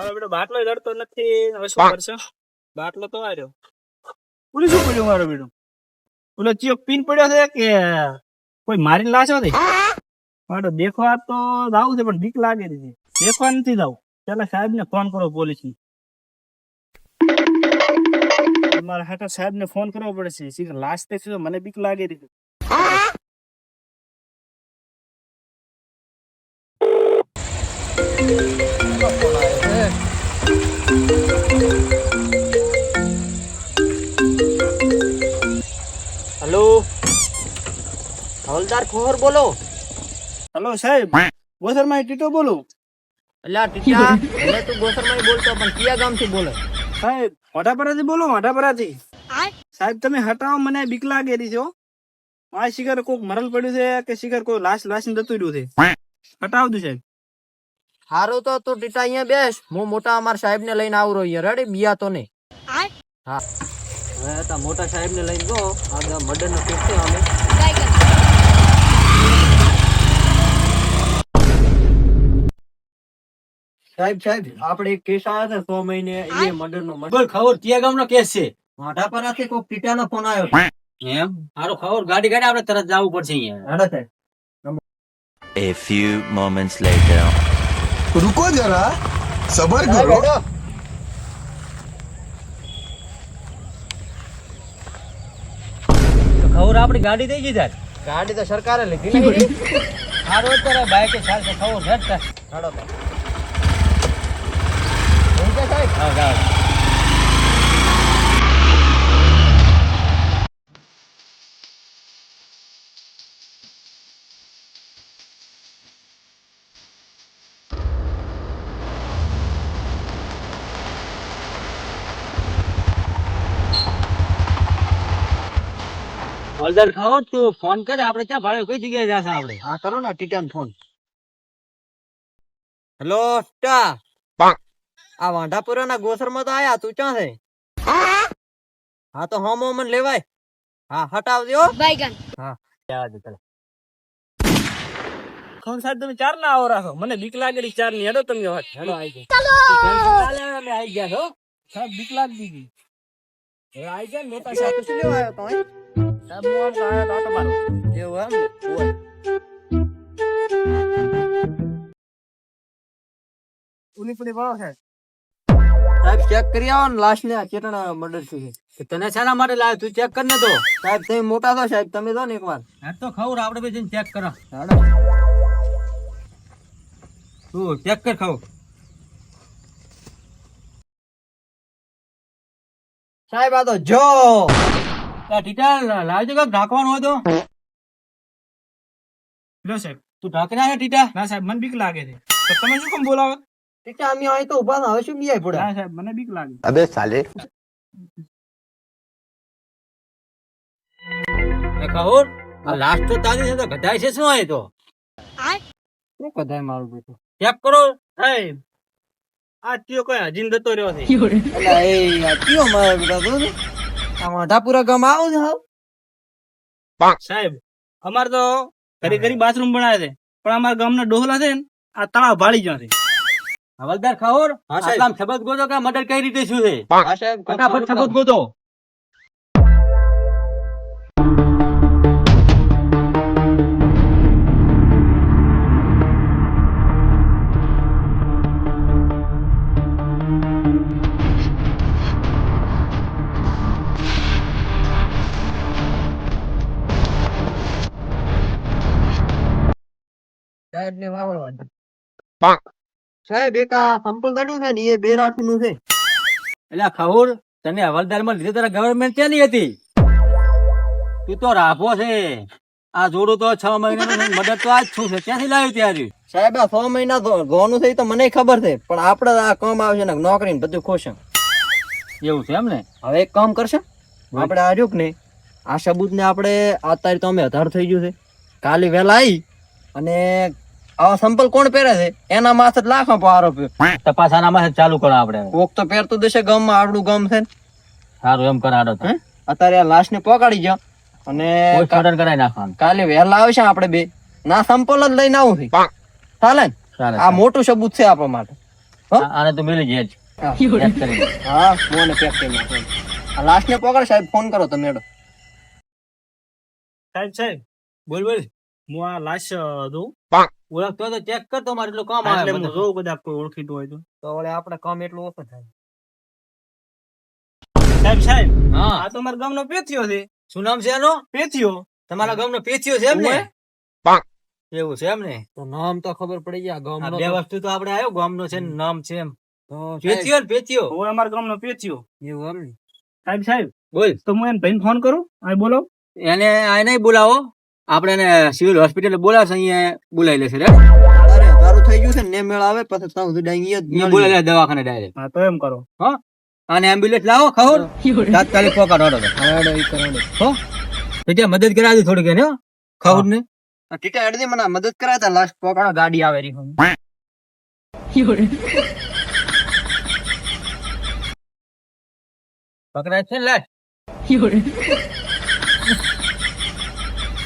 મારો બેટો બાટલો લડતો નથી. હવે શું કરશે? બાટલો તો આર્યો ઓલે શું કર્યું મારો બેટો? ઓલો ચિયો પીન પડ્યો છે કે કોઈ મારીને લાશો છે? મારો દેખવા તો જાવું છે પણ બીક લાગે છે. દેખવા નથી જાવ. પેલા સાહેબ ને ફોન કરો પોલીસની મારા હાટા સાહેબ ને ફોન કરવો પડે છે શીખર લાશ તે છે મને બીક લાગે છે. હવલદાર ખોહર બોલો. હલો સાહેબ ગોસરમાં ટીટો બોલો? અલ્યા ટીટા ભલે તું ગોસરમાઈ બોલતો પણ કયા ગામથી બોલે? સાહેબ મોઢાપરાથી બોલો મોઢાપરાથી. સાહેબ તમે હટાવો મને બીક લાગે રહી છો આ શિખર કોક મરલ પડ્યું છે કે શિખર કોઈ લાશ લાશ ને જતું રહ્યું છે? હટાવ દઉં સાહેબ. હારું તો તું ટીટા અહીંયા બેસ હું મોટા અમારા સાહેબ ને લઈને આવું અહીંયા રેડી બિયા તો ને હા. હવે તા મોટા સાહેબ ને લઈને જો આ મર્ડર નો કેસ છે અમે સાહેબ સાહેબ આપણે કેસ આવ્યા હતા મહિને એ મર્ડર. નો બોલ ખબર ક્યાં ગામનો કેસ છે? માથા પર આખે કોઈક પીટાનો ફોન આવ્યો એમ? સારું ખબર ગાડી ગાડી આપણે તરત જવું પડશે અહીંયા. હેડો સાહેબ. A few moments later. રુકો જરા સબર કરો ખબર આપણી ગાડી થઈ ગઈ થાય ગાડી તો સરકારે લીધી નહીં. સારું અત્યારે બાઈકે સારું ખબર હેડ હેડો ઊંઘે સાહેબ હા હલદર ખાવો તું ફોન કરે આપણે ક્યાં ભાડે કઈ જગ્યાએ જશે આપણે? હા કરો ને ટીટાન ફોન. હેલો ટા આ વાંઢાપુરા ના ગોસરમાં તો આયા તું ક્યાં છે હા? તો હોમો હોમન લેવાય. હા હટાવજો. Baigan. કોણ સાહેબ તમે ચાર ના આવો રાખો મને બીક લાગેલી ચારની. હેડો તમે વાત. હેડો આવી અમે આવી ગયા છો. સાહેબ બીક લાગી ગઈ. હવે આઈ ગયા ને મોટા સાહેબ. શું લેવા આવ્યો તમે? સાહેબ હું આમ આયો તો મારો. એવું એમ બોલ. ઉની ઉલી વાળો સાહેબ. સાહેબ ચેક કરી આવો ને લાશ ને ચેટણા મર્ડર થયું છે. તો તને શાના માટે લાવ્યો તું ચેક કર ને તો. સાહેબ તમે મોટા તો સાહેબ તમે દો ને એકવાર? હા તો ખબર આપણે બે ચેક કરો. હેડો તું ચેક કર ખાવ સાહેબ આ તો જો. ટીટા લાવજો કાંઈક ઢાંકવાનું હોય તો લો સાહેબ. તું ઢાંકી નાખે ટીટા? ના સાહેબ મને બીક લાગે છે. તો તમે શું કેમ બોલાવો? અબે સાલે. આ લાસ્ટ સાહેબ. આ કઈ હજીન રહ્યો છે? તો? ગામ આવો છે હાવ? સાહેબ અમાર તો ઘરે ઘરે બાથરૂમ બનાવે છે પણ અમારા ગામ ના ડોહલા છે ને આ તળા ભાળી જ્યાં છે. હવલદાર ખબર હા, સાહેબ. આટલામાં શબ્દ ગોતો કે મર્ડર કઈ રીતે શું છે? હા સાહેબ ફટાફટ શબ્દ ગોતો સાહેબ ને વાવડવાનું સાહેબ એક આ સંપલ કાઢ્યું છે ને એ બે રાતનું છે. એટલે ખબર તને હવલદારમાં લીધે તારા ગવર્મેન્ટ ક્યાં ની હતી? તું તો રાભો છે. આ જોડું તો છ મહિનાનું મદદ તો આજ શું છે? ક્યાંથી લાવ્યું ત્યારે સાહેબ આ છ મહિના તો ગોનું થઈ તો મને ખબર છે. પણ આપણે આ કામ આવશે ને નોકરી ને બધું ખુશ એવું છે એમ ને? હવે એક કામ કરશે. આપણે આ રહ્યું નહીં? આ સબૂત ને આપણે અત્યારે તો અમે અધાર થઈ ગયું છે. કાલે વહેલા આવી અને આવા સંપલ કોણ પહેરે છે? એના માથે લાખ આરોપ તપાસ આનામાં ચાલુ કરો આપણે કોક તો પહેરતું દેશે ગામમાં આવડું ગમ છે સારું એમ કરાડો તો. અત્યારે આ લાશ ને પકડી જાઓ. અને પોસ્ટમોર્ટમ કરાવી નાખવાનું. કાલે વહેલા આવશે આપણે બે. ના સંપલ જ લઈને આવું છે. ચાલે ને? આ મોટું સબૂત છે આપણા માટે. આને તો મિલી જાય હા. પેક કરી. નાખું. લાસ્ટ ને પકડ સાહેબ ફોન કરો તમે હેડો. સાહેબ સાહેબ બોલ બોલ. હું આ લાશ દઉં. ઓળખતો તો ચેક કર તમારે એટલું કામ આવે હું જોઉં કદાચ કોઈ ઓળખીતું હોય તો. તો વળે આપણે કામ એટલું ઓછું થાય. સાહેબ સાહેબ હા. આ તો મારા ગામનો પેથિયો છે. શું નામ છે એનો? પેથિયો. તમારા ગામનો પેથિયો છે એમ ને એવું છે એમ ને તો નામ તો ખબર પડી ગયા ગામનો બે વસ્તુ તો આપણે આવ્યો ગામનો છે ને નામ છે એમ. પેથિયો પેચિયો ને પેથિયો. હું અમારા ગામનો પેથિયો. એવું એમ ને. સાહેબ સાહેબ. બોલ. તો હું એને ભાઈને ફોન કરું? આ બોલો. એને આને નહીં બોલાવો. આપણે એને સિવિલ હોસ્પિટલ બોલાવશે અહીંયા બોલાવી લેશે રે. અરે તારું થઈ ગયું છે ને મેળ આવે પછી ત્યાં સુધી અહીંયા બોલાવી લે દવાખાને ડાયરેક્ટ હા તો એમ કરો. હા? અને એમ્બ્યુલન્સ લાવો ખબર? તાત્કાલિક પોકાડો હટો તો. હેડો ઈ કરો હો? તો ત્યાં મદદ કરાવી થોડીક એને ખબર ને? ટીટા હેડ મને મદદ કરાતા લાસ્ટ પકડો ગાડી આવે રહી પકડાય છે ને લાય